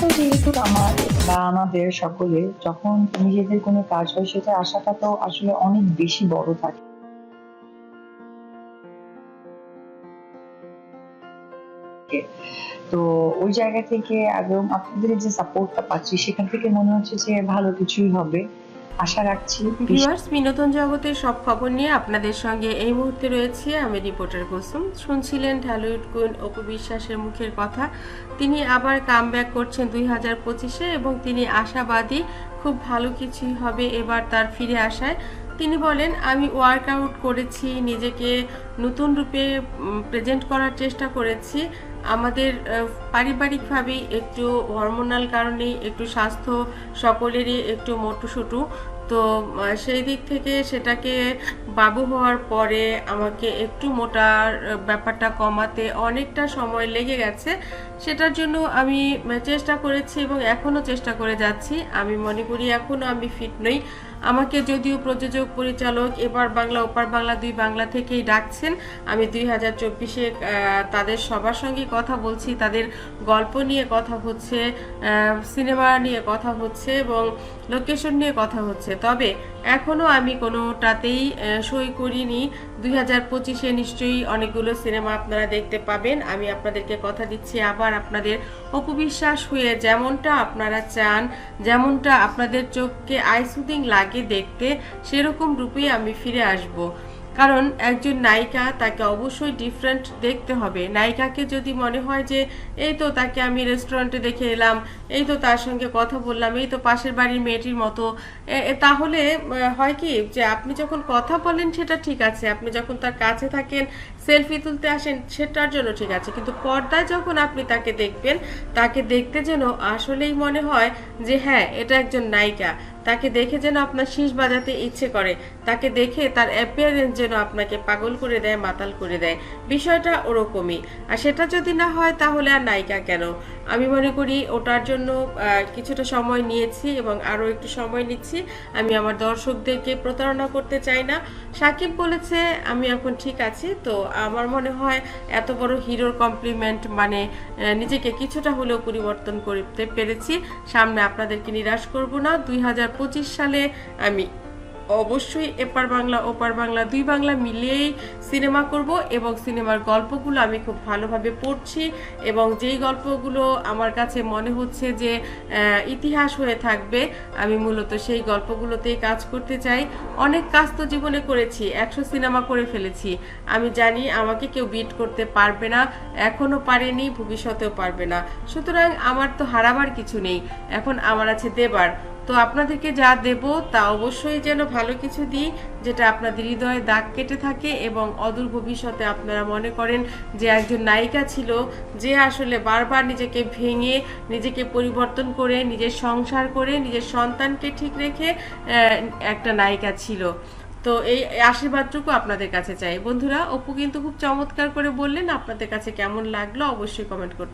তো যেহেতু আমার বা আমাদের সকলে, যখন নিজেদের কোনো কাজ হয়, সেটা আশাটা তো আসলে অনেক বেশি বড় থাকে। তো ওই জায়গা থেকে এবং আপনাদের যে সাপোর্টটা পাচ্ছি, সেখান থেকে মনে হচ্ছে যে ভালো কিছুই হবে। আশা রাখছি ভিউয়ার্স, বিনোদন জগতের সব খবর নিয়ে আপনাদের সঙ্গে এই মুহূর্তে রয়েছে আমি রিপোর্টার কুসুম। শুনছিলেন ঢালিউড কুইন অপু বিশ্বাসের মুখের কথা। তিনি আবার কাম করছেন দুই হাজার পঁচিশে এবং তিনি আশাবাদী, খুব ভালো কিছুই হবে এবার তার ফিরে আসায়। তিনি বলেন, আমি ওয়ার্কআউট করেছি, নিজেকে নতুন রূপে প্রেজেন্ট করার চেষ্টা করেছি। আমাদের পারিবারিকভাবেই একটু হরমোনাল কারণেই একটু স্বাস্থ্য সকলেরই একটু মোটুসুটু। তো সেই দিক থেকে সেটাকে বাবু হওয়ার পরে আমাকে একটু মোটার ব্যাপারটা কমাতে অনেকটা সময় লেগে গেছে। সেটার জন্য আমি চেষ্টা করেছি এবং এখনও চেষ্টা করে যাচ্ছি। আমি মনে করি এখনও আমি ফিট নই। আমাকে যদিও প্রযোজক, পরিচালক, এবার বাংলা, ওপার বাংলা, দুই বাংলা থেকেই ডাকছেন। আমি দুই হাজার চব্বিশে তাদের সবার সঙ্গে কথা বলছি, তাদের গল্প নিয়ে কথা হচ্ছে সিনেমা নিয়ে কথা হচ্ছে এবং লোকেশন নিয়ে কথা হচ্ছে। তবে এখনও আমি কোনোটাতেই সই করিনি। দুই হাজার পঁচিশে নিশ্চয়ই অনেকগুলো সিনেমা আপনারা দেখতে পাবেন। আমি আপনাদেরকে কথা দিচ্ছি। আবার আপনাদের অপবিশ্বাস হয়ে যেমনটা আপনারা চান, যেমনটা আপনাদের চোখকে আইসুদিং লাগে দেখতে সেরকম রূপেই আমি ফিরে আসব। কারণ একজন নায়িকা তাকে অবশ্যই ডিফারেন্ট দেখতে হবে। নায়িকাকে যদি মনে হয় যে, এই তো তাকে আমি রেস্টুরেন্টে দেখে এলাম, এই তো তার সঙ্গে কথা বললাম, এই তো পাশের বাড়ির মেয়েটির মতো। তাহলে হয় কি যে, আপনি যখন কথা বলেন সেটা ঠিক আছে, আপনি যখন তার কাছে থাকেন সেলফি তুলতে আসেন সেটার জন্য ঠিক আছে। কিন্তু পর্দায় যখন আপনি তাকে দেখবেন, তাকে দেখতে যেন আসলেই মনে হয় যে হ্যাঁ এটা একজন নায়িকা। তাকে দেখে যেন আপনার শীষ বাজাতে ইচ্ছে করে। তাকে দেখে তার অ্যাপিয়ারেন্স যেন আপনাকে পাগল করে দেয়, মাতাল করে দেয়। বিষয়টা ওরকমই। আর সেটা যদি না হয়, তাহলে আর নায়িকা কেন? আমি মনে করি ওটার জন্য কিছুটা সময় নিয়েছি এবং আরও একটু সময় নিচ্ছি। আমি আমার দর্শকদেরকে প্রতারণা করতে চাই না। সাকিব বলেছে, আমি এখন ঠিক আছি। তো আমার মনে হয়, এত বড় হিরোর কমপ্লিমেন্ট মানে নিজেকে কিছুটা হলেও পরিবর্তন করতে পেরেছি। সামনে আপনাদেরকে নিরাশ করব না। দুই হাজার পঁচিশ সালে আমি অবশ্যই এপার বাংলা, ওপার বাংলা, দুই বাংলা মিলিয়েই সিনেমা করব এবং সিনেমার গল্পগুলো আমি খুব ভালোভাবে পড়ছি এবং যেই গল্পগুলো আমার কাছে মনে হচ্ছে যে ইতিহাস হয়ে থাকবে, আমি মূলত সেই গল্পগুলোতেই কাজ করতে চাই। অনেক কাজ তো জীবনে করেছি, একশো সিনেমা করে ফেলেছি। আমি জানি আমাকে কেউ বিট করতে পারবে না, এখনও পারেনি, ভবিষ্যতেও পারবে না। সুতরাং আমার তো হারাবার কিছু নেই। এখন আমার আছে দেবার। তো আপনাদেরকে যা দেব তা অবশ্যই যেন ভালো কিছু দিই, যেটা আপনাদের হৃদয়ে দাগ কেটে থাকে এবং অদূর ভবিষ্যতে আপনারা মনে করেন যে একজন নায়িকা ছিল, যে আসলে বারবার নিজেকে ভেঙে, নিজেকে পরিবর্তন করে, নিজের সংসার করে, নিজের সন্তানকে ঠিক রেখে একটা নায়িকা ছিল। তো এই আশীর্বাদটুকু আপনাদের কাছে চাই। বন্ধুরা, অপু কিন্তু খুব চমৎকার করে বললেন, আপনাদের কাছে কেমন লাগল অবশ্যই কমেন্ট করতে